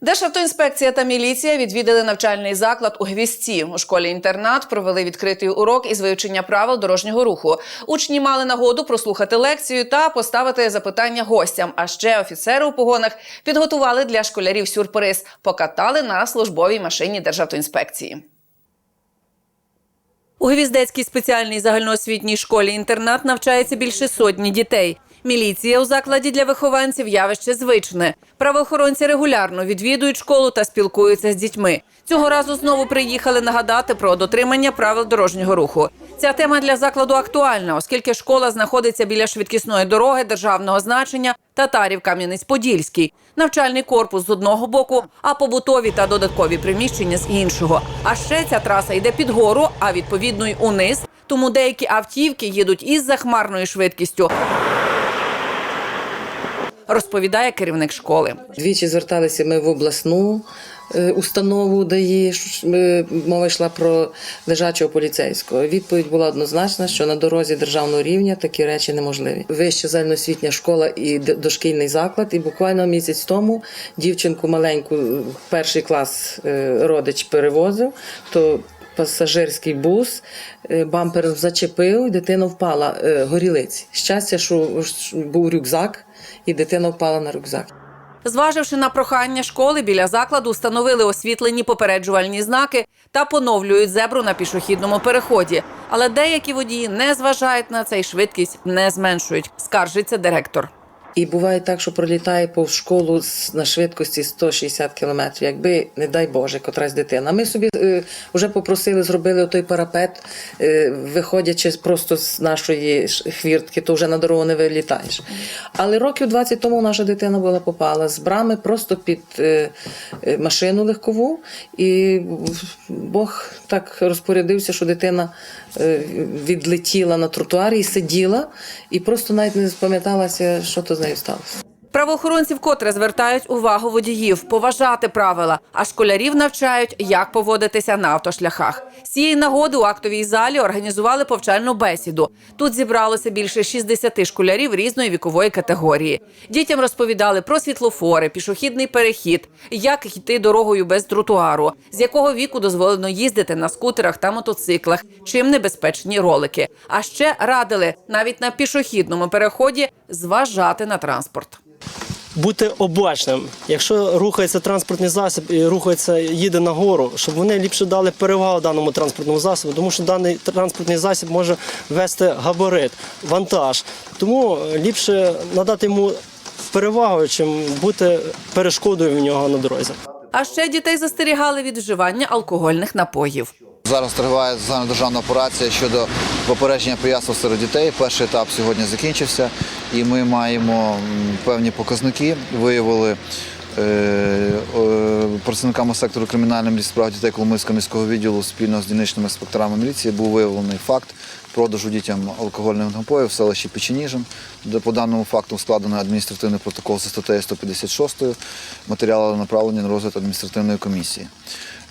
Державтоінспекція та міліція відвідали навчальний заклад у Гвісті. У школі-інтернат провели відкритий урок із вивчення правил дорожнього руху. Учні мали нагоду прослухати лекцію та поставити запитання гостям. А ще офіцери у погонах підготували для школярів сюрприз, покатали на службовій машині Державтоінспекції. У Гвіздецькій спеціальній загальноосвітній школі-інтернат навчається більше сотні дітей. Міліція у закладі для вихованців явище звичне. Правоохоронці регулярно відвідують школу та спілкуються з дітьми. Цього разу знову приїхали нагадати про дотримання правил дорожнього руху. Ця тема для закладу актуальна, оскільки школа знаходиться біля швидкісної дороги державного значення Татарів Кам'янець-Подільський. Навчальний корпус з одного боку, а побутові та додаткові приміщення з іншого. А ще ця траса йде під гору, а відповідно й униз. Тому деякі автівки їдуть із захмарною швидкістю. Розповідає керівник школи. Двічі зверталися ми в обласну е, установу, ДАІ, що, е, мова йшла про лежачого поліцейського. Відповідь була однозначна, що на дорозі державного рівня такі речі неможливі. Вища загальноосвітня школа і дошкільний заклад. І буквально місяць тому дівчинку маленьку, е, перший клас е, родич перевозив, то пасажирський бус бампером зачепив, дитина впала горілиці. Щастя, що був рюкзак, і дитина впала на рюкзак. Зваживши на прохання школи, біля закладу встановили освітлені попереджувальні знаки та поновлюють зебру на пішохідному переході. Але деякі водії не зважають на це і швидкість не зменшують, скаржиться директор. І буває так, що пролітає повз школу на швидкості 160 кілометрів, якби, не дай Боже, котрась дитина. Ми собі е, вже попросили, зробили той парапет, е, виходячи просто з нашої хвіртки, то вже на дорогу не вилітаєш. Але років 20 тому наша дитина була попала з брами просто під е, машину легкову, і Бог так розпорядився, що дитина відлетіла на тротуарі і сиділа, і просто навіть не спам'яталася, що то з jest. Правоохоронці вкотре звертають увагу водіїв поважати правила, а школярів навчають, як поводитися на автошляхах. З цієї нагоди у актовій залі організували повчальну бесіду. Тут зібралося більше 60 школярів різної вікової категорії. Дітям розповідали про світлофори, пішохідний перехід, як йти дорогою без тротуару, з якого віку дозволено їздити на скутерах та мотоциклах, чим небезпечні ролики. А ще радили навіть на пішохідному переході зважати на транспорт. Бути обачним. Якщо рухається транспортний засіб і рухається, їде нагору, щоб вони ліпше дали перевагу даному транспортному засобу, тому що даний транспортний засіб може вести габарит, вантаж. Тому ліпше надати йому перевагу, чим бути перешкодою в нього на дорозі. А ще дітей застерігали від вживання алкогольних напоїв. Зараз триває загальнодержавна операція щодо попередження пияцтва серед дітей. Перший етап сьогодні закінчився, і ми маємо певні показники. Виявили е, працівниками сектору кримінальних справ дітей Коломийського міського відділу спільно з дільничними інспекторами міліції був виявлений факт продажу дітям алкогольних напоїв в селищі Печеніжин, по даному факту складено адміністративний протокол за статтею 156, матеріали направлені на розгляд адміністративної комісії.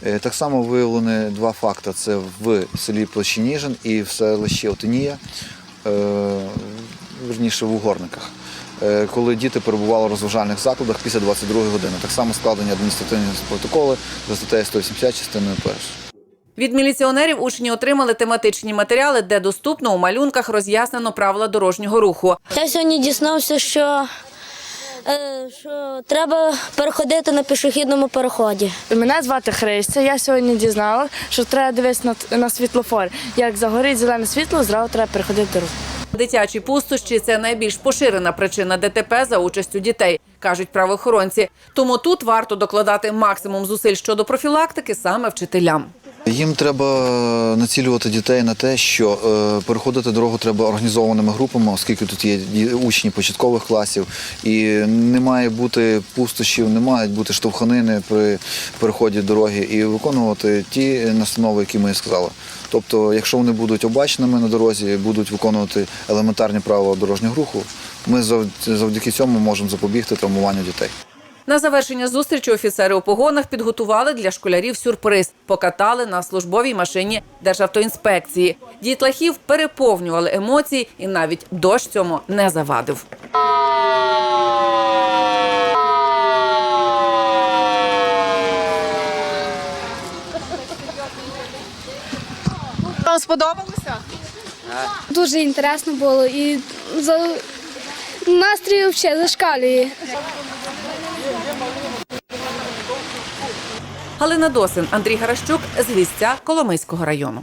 Е, Так само виявлені два факти: це в селі Площиніжин і в селищі Отинія, е, верніше в Угорниках, е, коли діти перебували в розважальних закладах після 22 години. Так само складені адміністративні протоколи за статтею 180 частиною першою. Від міліціонерів учні отримали тематичні матеріали, де доступно у малюнках роз'яснено правила дорожнього руху. Я сьогодні дізнався, що, що треба переходити на пішохідному переході. Мене звати Христя. Я сьогодні дізналася, що треба дивитися на, на світлофор. Як загорить зелене світло, зразу треба переходити дорогу. Дитячі пустощі це найбільш поширена причина ДТП за участю дітей, кажуть правоохоронці. Тому тут варто докладати максимум зусиль щодо профілактики саме вчителям. Їм треба націлювати дітей на те, що е, переходити дорогу треба організованими групами, оскільки тут є учні початкових класів, і не має бути пустощів, не мають бути штовханини при переході дороги і виконувати ті настанови, які ми сказали. Тобто, якщо вони будуть обачними на дорозі, будуть виконувати елементарні правила дорожнього руху, ми зав- завдяки цьому можемо запобігти травмуванню дітей. На завершення зустрічі офіцери у погонах підготували для школярів сюрприз, покатали на службовій машині Державтоінспекції. Дітлахів переповнювали емоції, і навіть дощ цьому не завадив. Вам сподобалося? Дуже інтересно було і за настрій взагалі зашкалює. Галина Досин, Андрій Гаращук з Лісця Коломийського району.